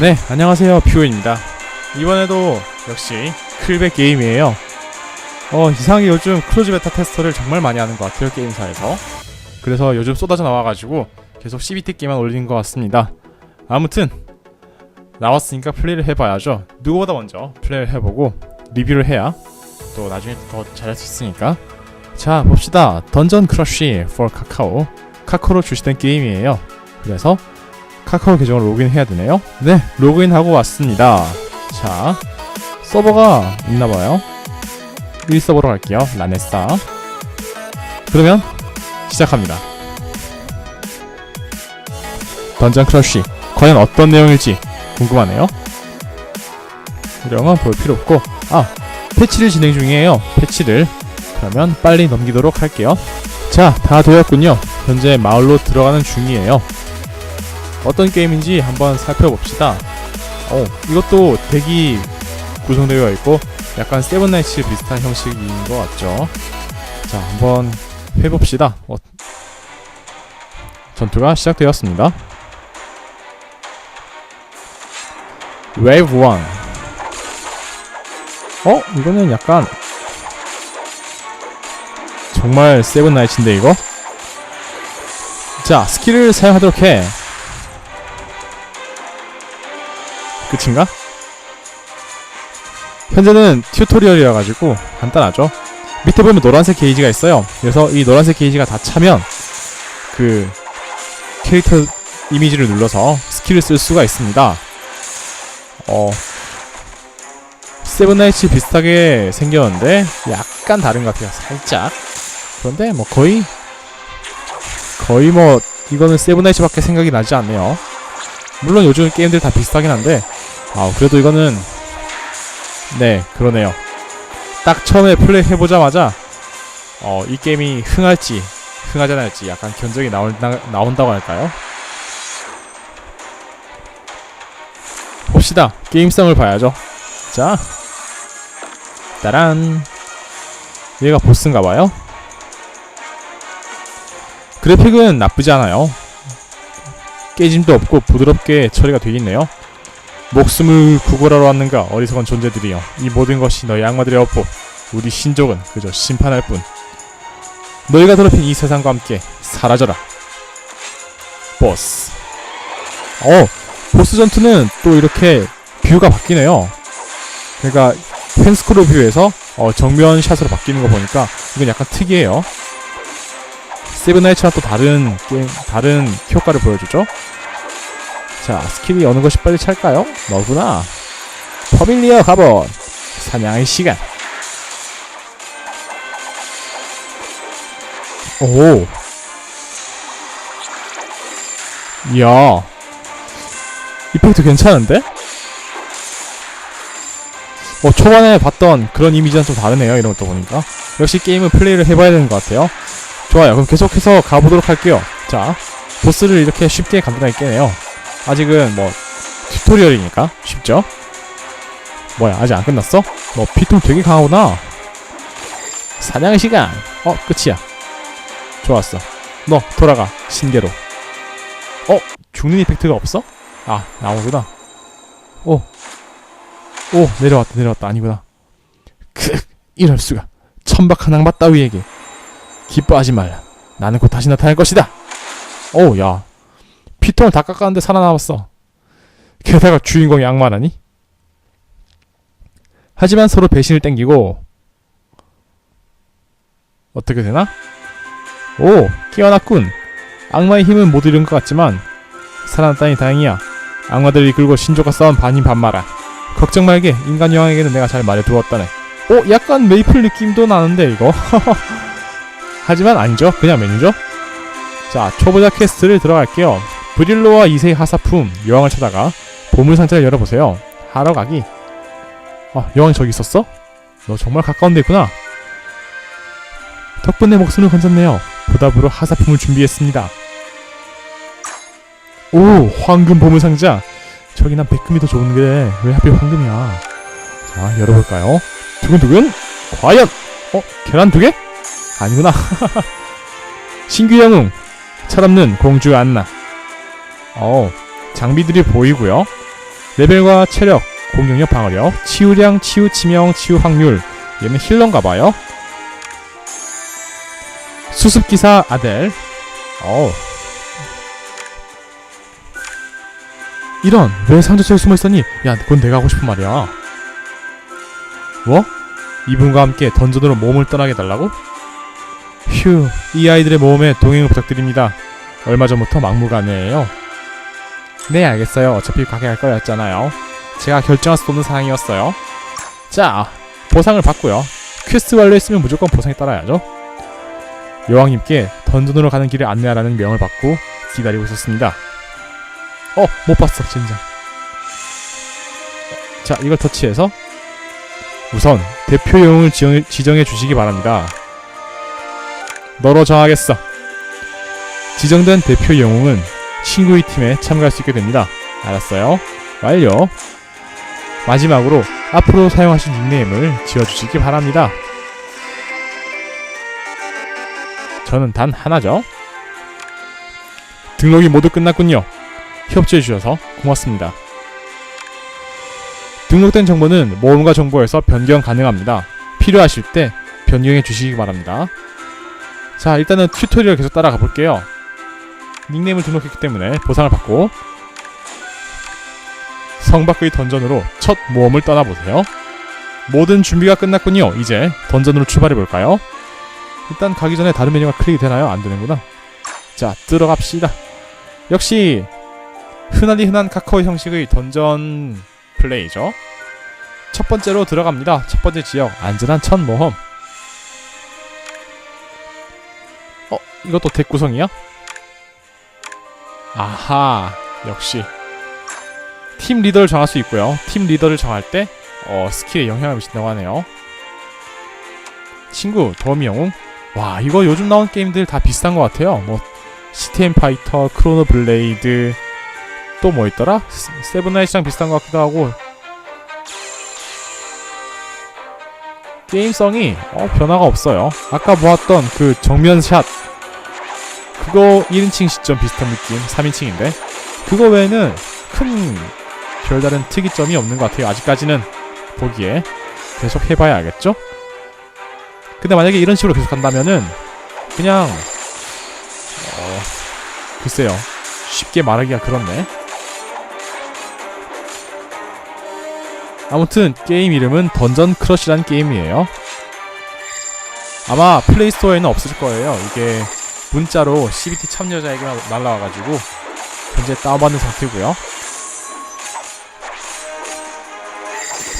네, 안녕하세요. 퓨오입니다. 이번에도 역시 클백 게임이에요. 어, 이상하게 요즘 크로즈 베타 테스터를 정말 많이 하는 것 같아요, 게임사에서. 그래서 요즘 쏟아져 나와가지고 계속 CBT 게임만 올리는 것 같습니다. 아무튼, 나왔으니까 플레이를 해봐야죠. 누구보다 먼저 플레이를 해보고 리뷰를 해야 또 나중에 더 잘할 수 있으니까. 자, 봅시다. 던전 크러쉬 for 카카오. 카카오로 출시된 게임이에요. 그래서 카카오 계정을 로그인해야 되네요. 네, 로그인하고 왔습니다. 자, 서버가 있나봐요. 1서버로 갈게요. 라네사. 그러면 시작합니다. 던전 크러쉬. 과연 어떤 내용일지 궁금하네요. 이런 건 볼 필요 없고, 아, 패치를 진행 중이에요. 패치를. 그러면 빨리 넘기도록 할게요. 자, 다 되었군요. 현재 마을로 들어가는 중이에요. 어떤 게임인지 한번 살펴봅시다. 어, 이것도 덱이 구성되어 있고 약간 세븐나이츠 비슷한 형식인 것 같죠. 자, 한번 해봅시다. 어, 전투가 시작되었습니다. 웨이브 1. 어? 이거는 약간 정말 세븐나이츠인데 이거? 자, 스킬을 사용하도록 해. 끝인가? 현재는 튜토리얼이라 가지고 간단하죠. 밑에 보면 노란색 게이지가 있어요. 그래서 이 노란색 게이지가 다 차면 그 캐릭터 이미지를 눌러서 스킬을 쓸 수가 있습니다. 어 세븐나이츠 비슷하게 생겼는데 약간 다른 것 같아요. 살짝. 그런데 뭐 거의 거의 뭐 이거는 세븐나이츠밖에 생각이 나지 않네요. 물론 요즘 게임들 다 비슷하긴 한데 아 그래도 이거는 네 그러네요. 딱 처음에 플레이 해보자마자 어 이 게임이 흥할지 흥하지 않을지 약간 견적이 나온다, 나온다고 할까요? 봅시다. 게임성을 봐야죠. 자 따란. 얘가 보스인가봐요. 그래픽은 나쁘지 않아요. 깨짐도 없고 부드럽게 처리가 되겠네요 목숨을 구걸하러 왔는가 어리석은 존재들이여. 이 모든 것이 너희 악마들의 업보 우리 신족은 그저 심판할 뿐. 너희가 더럽힌 이 세상과 함께 사라져라. 보스. 어 보스 전투는 또 이렇게 뷰가 바뀌네요. 그러니까 펜스크로 뷰에서 어, 정면 샷으로 바뀌는 거 보니까 이건 약간 특이해요. 세븐나이츠와 또 다른 게임 다른 효과를 보여주죠 자, 스킬이 어느 것이 빨리 찰까요? 너구나. 퍼밀리어 갑옷. 사냥의 시간. 오. 이야. 이펙트 괜찮은데? 어, 초반에 봤던 그런 이미지랑 좀 다르네요. 이런 것도 보니까. 역시 게임은 플레이를 해봐야 되는 것 같아요. 좋아요. 그럼 계속해서 가보도록 할게요. 자, 보스를 이렇게 쉽게 간단하게 깨네요. 아직은 뭐 튜토리얼이니까 쉽죠? 뭐야 아직 안 끝났어? 너 피통 되게 강하구나. 사냥의 시간. 어 끝이야. 좋았어. 너 돌아가 신계로. 어? 죽는 이펙트가 없어? 아 나오구나. 오. 오, 내려왔다 내려왔다. 아니구나. 크 이럴 수가. 천박한 악마 따위에게. 기뻐하지 말라. 나는 곧 다시 나타날 것이다. 오야 피통을 다 깎았는데 살아남았어. 게다가 주인공이 악마라니? 하지만 서로 배신을 땡기고 어떻게 되나? 오, 깨어났군. 악마의 힘은 못 잃은 것 같지만 살아났다니 다행이야. 악마들을 이끌고 신조가 싸운 반인 반마라. 걱정 말게. 인간 여왕에게는 내가 잘 말해두었다네. 오, 약간 메이플 느낌도 나는데 이거. 하지만 아니죠. 그냥 메뉴죠. 자, 초보자 퀘스트를 들어갈게요. 브릴로와 이세의 하사품 여왕을 찾아가 보물 상자를 열어보세요. 하러 가기. 아, 여왕이 저기 있었어? 너 정말 가까운 데 있구나. 덕분에 목숨을 건졌네요. 보답으로 하사품을 준비했습니다. 오, 황금 보물 상자. 저기 난 백금이 더 좋은데 왜 하필 황금이야? 자, 열어볼까요? 두근두근. 과연? 어, 계란 두 개? 아니구나. 신규 영웅. 철없는 공주 안나. 어, 장비들이 보이고요. 레벨과 체력, 공격력, 방어력, 치유량, 치유, 치명, 치유 확률. 얘는 힐러인가 봐요. 수습기사 아델. 어우. 이런 왜 상자소에 숨어 있었니? 야, 그건 내가 하고 싶은 말이야. 뭐? 이분과 함께 던전으로 몸을 떠나게 달라고? 휴, 이 아이들의 모험에 동행을 부탁드립니다. 얼마 전부터 막무가내예요. 네, 알겠어요. 어차피 가게 할 거였잖아요. 제가 결정할 수 없는 상황이었어요. 자, 보상을 받고요. 퀘스트 완료했으면 무조건 보상에 따라야죠. 여왕님께 던전으로 가는 길을 안내하라는 명을 받고 기다리고 있었습니다. 어, 못 봤어, 진짜. 자, 이걸 터치해서 우선 대표 영웅을 지정, 지정해 주시기 바랍니다. 너로 정하겠어. 지정된 대표 영웅은 친구의 팀에 참가할 수 있게 됩니다. 알았어요. 완료. 마지막으로 앞으로 사용하실 닉네임을 지어주시기 바랍니다. 저는 단 하나죠. 등록이 모두 끝났군요. 협조해주셔서 고맙습니다. 등록된 정보는 모험가 정보에서 변경 가능합니다. 필요하실 때 변경해 주시기 바랍니다. 자, 일단은 튜토리얼 계속 따라가 볼게요. 닉네임을 등록했기 때문에 보상을 받고 성 밖의 던전으로 첫 모험을 떠나보세요. 모든 준비가 끝났군요. 이제 던전으로 출발해 볼까요? 일단 가기 전에 다른 메뉴가 클릭이 되나요? 안 되는구나. 자, 들어갑시다. 역시 흔하디 흔한 카카오 형식의 던전 플레이죠. 첫 번째로 들어갑니다. 첫 번째 지역 안전한 첫 모험. 어, 이것도 덱 구성이야? 아하, 역시 팀 리더를 정할 수 있고요. 팀 리더를 정할 때 어, 스킬에 영향을 미친다고 하네요. 친구, 더미 영웅. 와, 이거 요즘 나온 게임들 다 비슷한 것 같아요. 뭐 시티엠 파이터, 크로노 블레이드, 또 뭐 있더라? 스- 세븐나이츠랑 비슷한 것 같기도 하고. 게임성이 어, 변화가 없어요. 아까 보았던 그 정면 샷 그거 1인칭 시점 비슷한 느낌 3인칭인데 그거 외에는 큰 별다른 특이점이 없는 것 같아요. 아직까지는 보기에 계속 해봐야 알겠죠? 근데 만약에 이런 식으로 계속 간다면은 그냥 어 글쎄요 쉽게 말하기가 그렇네. 아무튼 게임 이름은 던전 크러쉬라는 게임이에요. 아마 플레이스토어에는 없을 거예요. 이게 문자로 CBT 참여자에게만 날라와가지고 현재 다운받는 상태고요.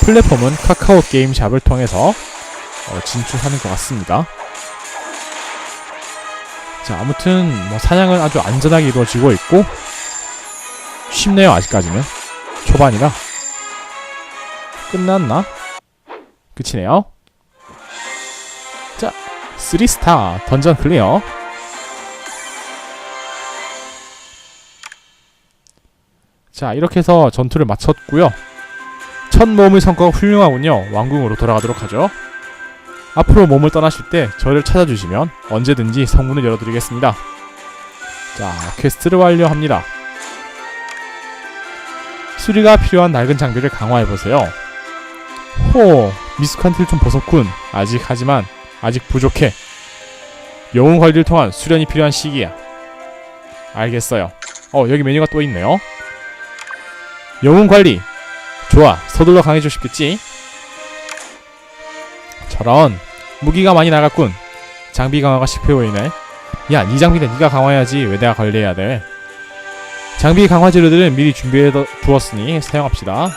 플랫폼은 카카오 게임샵을 통해서 어, 진출하는 것 같습니다. 자, 아무튼 뭐 사냥은 아주 안전하게 이루어지고 있고 쉽네요 아직까지는 초반이라 끝났나? 끝이네요. 자, 3스타 던전 클리어. 자, 이렇게 해서 전투를 마쳤고요. 첫 모험의 성과가 훌륭하군요. 왕궁으로 돌아가도록 하죠. 앞으로 몸을 떠나실 때 저를 찾아주시면 언제든지 성문을 열어드리겠습니다. 자, 퀘스트를 완료합니다. 수리가 필요한 낡은 장비를 강화해보세요. 호, 미숙한 틀 좀 벗었군. 아직 하지만 아직 부족해. 영웅 관리를 통한 수련이 필요한 시기야. 알겠어요. 어, 여기 메뉴가 또 있네요. 영웅 관리. 좋아, 서둘러 강해지고 싶겠지? 저런, 무기가 많이 나갔군. 장비 강화가 실패 보이네. 야, 네 장비는 네가 강화해야지. 왜 내가 관리해야 돼? 장비 강화 재료들은 미리 준비해 둬- 두었으니 사용합시다.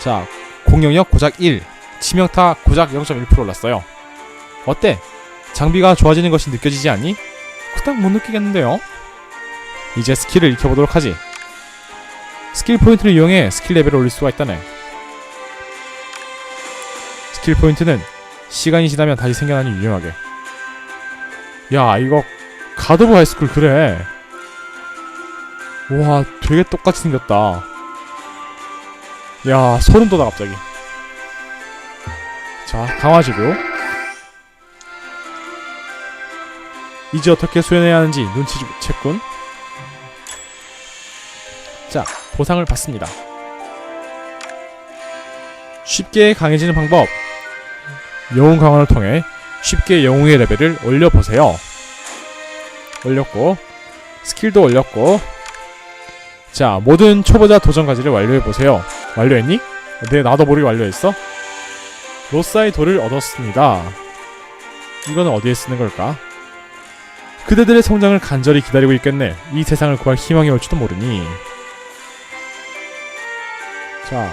자, 공격력 고작 1, 치명타 고작 0.1% 올랐어요. 어때? 장비가 좋아지는 것이 느껴지지 않니? 그닥 못 느끼겠는데요? 이제 스킬을 익혀보도록 하지. 스킬 포인트를 이용해 스킬 레벨을 올릴 수가 있다네. 스킬 포인트는 시간이 지나면 다시 생겨나니 유용하게. 야, 이거 가드 오브 하이스쿨 그래. 와, 되게 똑같이 생겼다. 야, 소름 돋아 갑자기. 자, 강화지구. 이제 어떻게 수련해야 하는지 눈치 챘군. 보상을 받습니다. 쉽게 강해지는 방법. 영웅 강화를 통해 쉽게 영웅의 레벨을 올려보세요. 올렸고, 스킬도 올렸고, 자, 모든 초보자 도전까지를 완료해보세요. 완료했니? 네, 나도 모르게 완료했어. 로사의 돌을 얻었습니다. 이거는 어디에 쓰는 걸까? 그대들의 성장을 간절히 기다리고 있겠네. 이 세상을 구할 희망이 올지도 모르니. 자,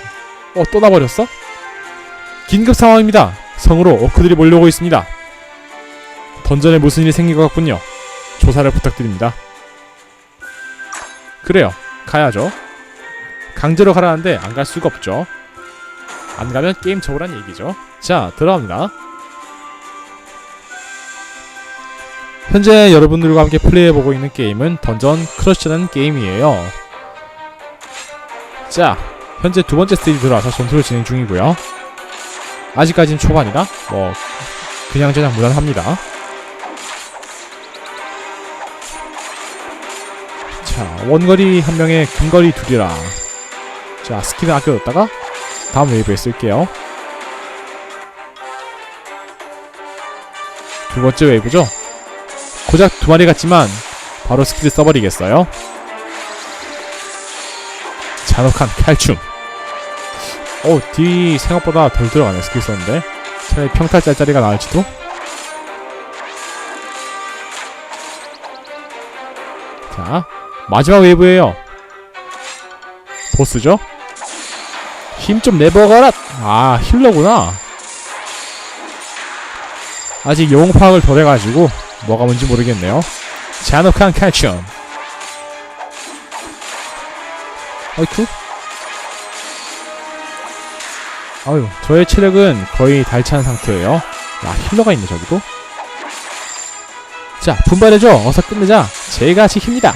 어, 또 나버렸어? 긴급 상황입니다. 성으로 오크들이 몰려오고 있습니다. 던전에 무슨 일이 생긴 것 같군요. 조사를 부탁드립니다. 그래요. 가야죠. 강제로 가라는데 안 갈 수가 없죠. 안 가면 게임 접으란 얘기죠. 자, 들어갑니다. 현재 여러분들과 함께 플레이해보고 있는 게임은 던전 크러쉬라는 게임이에요. 자, 현재 두 번째 스테이지 들어와서 전투를 진행 중이고요. 아직까지는 초반이다. 뭐 그냥 저냥 무난합니다. 자, 원거리 한 명에 근거리 둘이라. 자, 스킬은 아껴뒀다가 다음 웨이브에 쓸게요. 두 번째 웨이브죠? 고작 두 마리 같지만 바로 스킬을 써버리겠어요. 잔혹한 칼춤. 어, 딜이 생각보다 덜 들어가네 스킬 썼는데 차라리 평탈 짤짜리가 나을지도? 자, 마지막 웨이브에요 보스죠? 힘 좀 내버거라! 아, 힐러구나. 아직 영웅 파악을 덜 해가지고 뭐가 뭔지 모르겠네요. 잔혹한 칼춤. 어이쿠. 아유, 저의 체력은 거의 달찬 상태예요. 야, 힐러가 있네, 저기도. 자, 분발해줘. 어서 끝내자. 제가 지킵니다.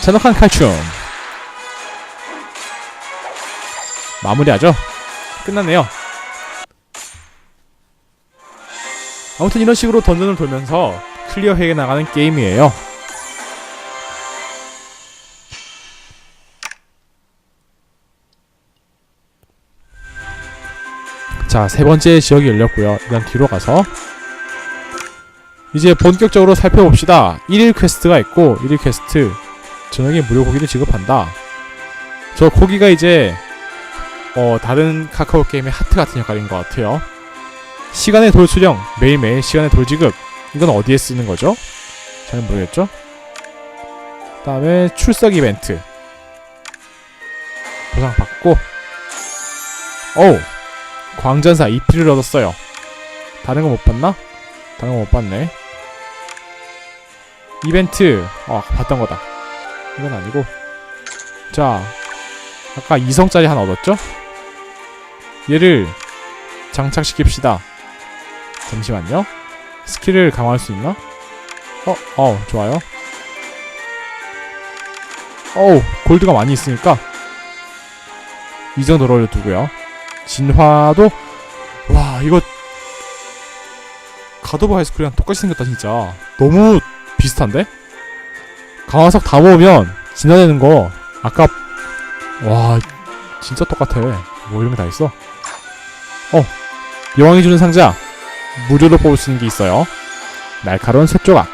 잔혹한 칼춤. 마무리하죠. 끝났네요. 아무튼 이런 식으로 던전을 돌면서 클리어해 나가는 게임이에요. 자, 세 번째 지역이 열렸고요. 일단 뒤로 가서 이제 본격적으로 살펴봅시다. 1일 퀘스트가 있고 1일 퀘스트 저녁에 무료 고기를 지급한다. 저 고기가 이제 어 다른 카카오 게임의 하트 같은 역할인 것 같아요. 시간의 돌 수령 매일매일 시간의 돌 지급 이건 어디에 쓰는 거죠? 잘 모르겠죠? 다음에 출석 이벤트 보상 받고 어우 광전사 2피를 얻었어요. 다른 거 못 봤나? 다른 거 못 봤네. 이벤트. 어, 봤던 거다. 이건 아니고. 자, 아까 2성짜리 하나 얻었죠? 얘를 장착시킵시다. 잠시만요. 스킬을 강화할 수 있나? 어, 어, 좋아요. 어우, 골드가 많이 있으니까 이 정도로 올려두고요. 진화도? 와 이거 가도브 하이스쿨이랑 똑같이 생겼다 진짜. 너무 비슷한데? 강화석 다 모으면 진화되는 거 아까 와 진짜 똑같아. 뭐 이런 게 다 있어? 어 여왕이 주는 상자. 무료로 뽑을 수 있는 게 있어요. 날카로운 쇳조각.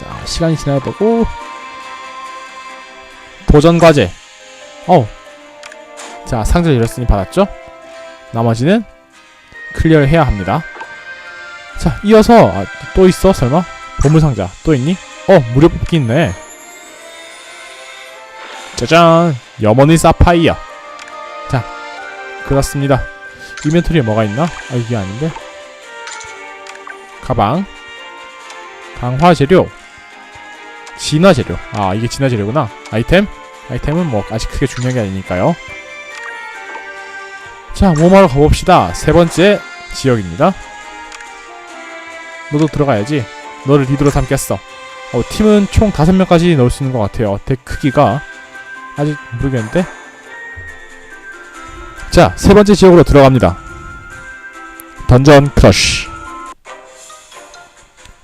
자 시간이 지나야 되고. 도전 과제. 어우 자, 상자를 열었으니 받았죠? 나머지는 클리어를 해야 합니다. 자, 이어서 아, 또 있어? 설마? 보물상자 또 있니? 어, 무료 뽑기 있네. 짜잔! 염원의 사파이어. 자, 그렇습니다. 이벤토리에 뭐가 있나? 아, 이게 아닌데? 가방. 강화 재료. 진화 재료. 아, 이게 진화 재료구나. 아이템? 아이템은 뭐 아직 크게 중요한 게 아니니까요. 자, 모마로 가봅시다. 세 번째 지역입니다. 너도 들어가야지. 너를 리드로 삼겠어. 어, 팀은 총 다섯 명까지 넣을 수 있는 것 같아요. 덱 크기가 아직 모르겠는데. 자, 세 번째 지역으로 들어갑니다. 던전 크러쉬.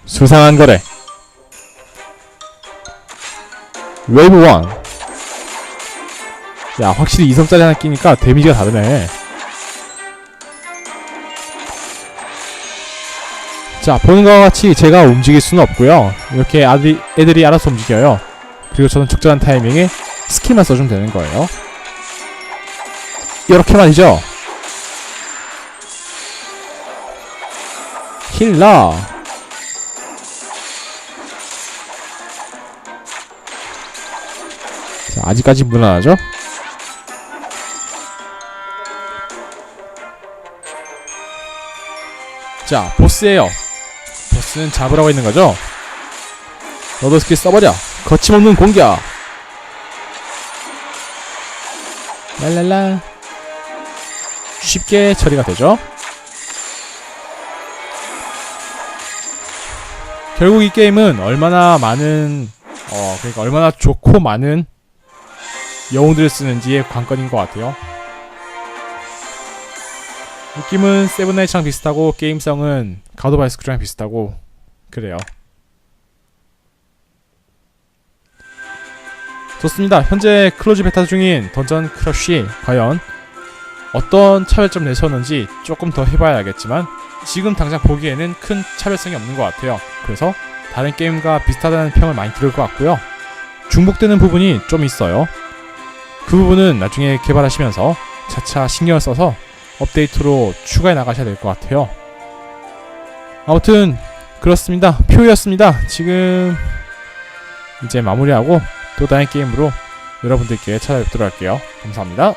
수상한 거래. 웨이브 1. 야 확실히 이성짜리 하나 끼니까 데미지가 다르네 자 보는 것과 같이 제가 움직일 수는 없고요. 이렇게 아들이, 애들이 알아서 움직여요. 그리고 저는 적절한 타이밍에 스킬만 써주면 되는 거예요. 이렇게 말이죠. 힐러. 자, 아직까지 무난하죠? 자, 보스예요. 보스는 잡으라고 있는 거죠? 너도 스킬 써버려. 거침없는 공격. 랄랄라. 쉽게 처리가 되죠? 결국 이 게임은 얼마나 많은 어 그러니까 얼마나 좋고 많은 영웅들을 쓰는지의 관건인 것 같아요. 느낌은 세븐나이츠랑 비슷하고 게임성은 가도바 이스 크랑 비슷하고 그래요. 좋습니다. 현재 클로즈 베타 중인 던전 크러쉬 과연 어떤 차별점 내셨는지 조금 더 해봐야 알겠지만 지금 당장 보기에는 큰 차별성이 없는 것 같아요. 그래서 다른 게임과 비슷하다는 평을 많이 들을 것 같고요. 중복되는 부분이 좀 있어요. 그 부분은 나중에 개발하시면서 차차 신경을 써서 업데이트로 추가해 나가셔야 될 것 같아요. 아무튼 그렇습니다. 표였습니다. 지금 이제 마무리하고 또 다른 게임으로 여러분들께 찾아뵙도록 할게요. 감사합니다.